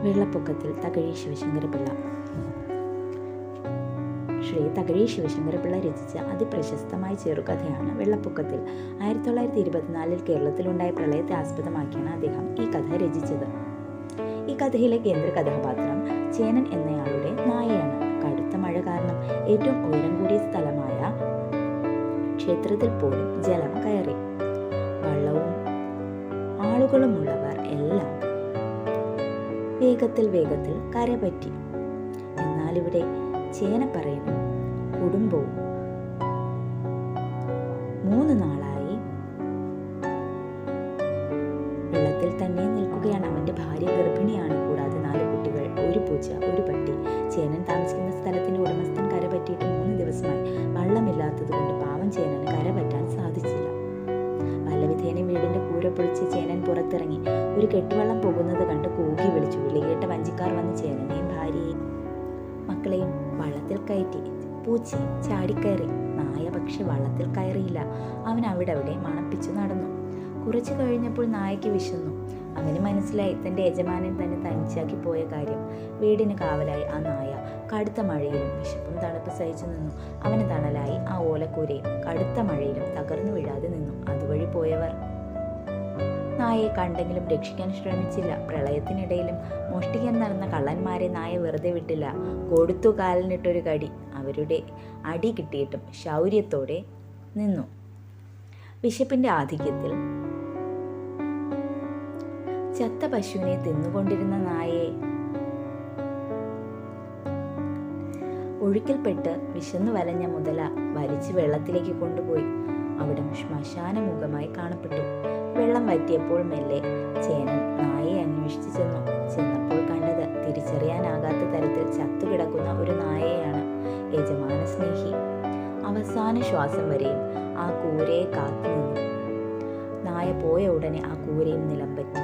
വെള്ളപ്പൊക്കത്തിൽ തകഴി ശിവശങ്കരപിള്ള. ശ്രീ തകഴി ശിവശങ്കരപിള്ള രചിച്ച അതിപ്രശസ്തമായ ചെറുകഥയാണ് വെള്ളപ്പൊക്കത്തിൽ ആയിരത്തി തൊള്ളായിരത്തി ഇരുപത്തിനാലിൽ കേരളത്തിലുണ്ടായ പ്രളയത്തെ ആസ്പദമാക്കിയാണ് അദ്ദേഹം ഈ കഥ രചിച്ചത്. ഈ കഥയിലെ കേന്ദ്ര കഥാപാത്രം ചേനൻ എന്നയാളുടെ നായയാണ്. കടുത്ത മഴ കാരണം ഏറ്റവും ഉയരം കൂടിയ സ്ഥലമായ ക്ഷേത്രത്തിൽ പോലും ജലം കയറി. വള്ളവും ആളുകളുമുള്ളവർ എല്ലാം വേഗത്തിൽ വേഗത്തിൽ കരപറ്റി. എന്നാൽ ഇവിടെ ചേന പറയുന്നു കുടുംബവും മൂന്ന് നാളായി വെള്ളത്തിൽ തന്നെ നിൽക്കുകയാണ്. അവന്റെ ഭാര്യ ഗർഭിണിയാണ്. കൂടാതെ നാല് കുട്ടികൾ ഒരു പൂച്ച ഒരു പട്ടി. ചേനൻ താമസിക്കുന്ന സ്ഥലത്തിന്റെ ഉടമസ്ഥൻ കരപറ്റിയിട്ട് മൂന്ന് ദിവസമായി വള്ളമില്ലാത്തത് കൊണ്ട് പാവം സാധിച്ചില്ല വല്ലവിധേന വീടിന്റെ കൂര പൊളിച്ച് ചേനൻ പുറത്തിറങ്ങി. ഒരു കെട്ടുവള്ളം പോകുന്നത് കണ്ട് കൂകി വിളിച്ചു. വിളികേട്ട വഞ്ചിക്കാർ വന്ന് ചേനനെയും ഭാര്യയെയും മക്കളെയും വള്ളത്തിൽ കയറ്റി. പൂച്ചയും ചാടിക്കയറി. നായ പക്ഷെ വള്ളത്തിൽ കയറിയില്ല. അവൻ അവിടെ അവിടെ മണപ്പിച്ചു നടന്നു. കുറച്ചു കഴിഞ്ഞപ്പോൾ നായയ്ക്ക് വിശന്നു. അവന് മനസ്സിലായി തന്റെ യജമാനൻ തന്നെ തനിച്ചാക്കി പോയ കാര്യം. വീടിന് കാവലായി ആ നായ. കടുത്ത മഴയിലും വിശപ്പും തണുപ്പ് സഹിച്ചു നിന്നു. അവന് തണലായി ആ ഓലക്കൂരയും കടുത്ത മഴയിലും തകർന്നു വീഴാതെ നിന്നു. അതുവഴി പോയവർ. നായയെ കണ്ടെങ്കിലും രക്ഷിക്കാൻ ശ്രമിച്ചില്ല. പ്രളയത്തിനിടയിലും മോഷ്ടിക്കാൻ നടന്ന കള്ളന്മാരെ നായ വെറുതെ വിട്ടില്ല. കൊടുത്തു കാലിനിട്ടൊരു കടി. അവരുടെ അടി കിട്ടിയിട്ടും ശൗര്യത്തോടെ നിന്നു. വിശപ്പിന്റെ ആധിക്യത്തിൽ ചത്ത പശുവിനെ തിന്നുകൊണ്ടിരുന്ന നായെ ഒഴുക്കിൽപ്പെട്ട് വിശന്നു വലഞ്ഞ മുതല വലിച്ച് വെള്ളത്തിലേക്ക് കൊണ്ടുപോയി. അവിടെ ശ്മശാനമുഖമായി കാണപ്പെട്ടു. വെള്ളം വറ്റിയപ്പോൾ മെല്ലെ ചേനൻ നായെ അന്വേഷിച്ചു ചെന്നു. ചെന്നപ്പോൾ കണ്ടത് തിരിച്ചറിയാനാകാത്ത തരത്തിൽ ചത്തുകിടക്കുന്ന ഒരു നായയാണ് യജമാന സ്നേഹി. അവസാന ശ്വാസം വരെയും ആ കൂരയെ കാത്തു നിന്നു നായ പോയ ഉടനെ ആ കൂരയും നിലം പറ്റി.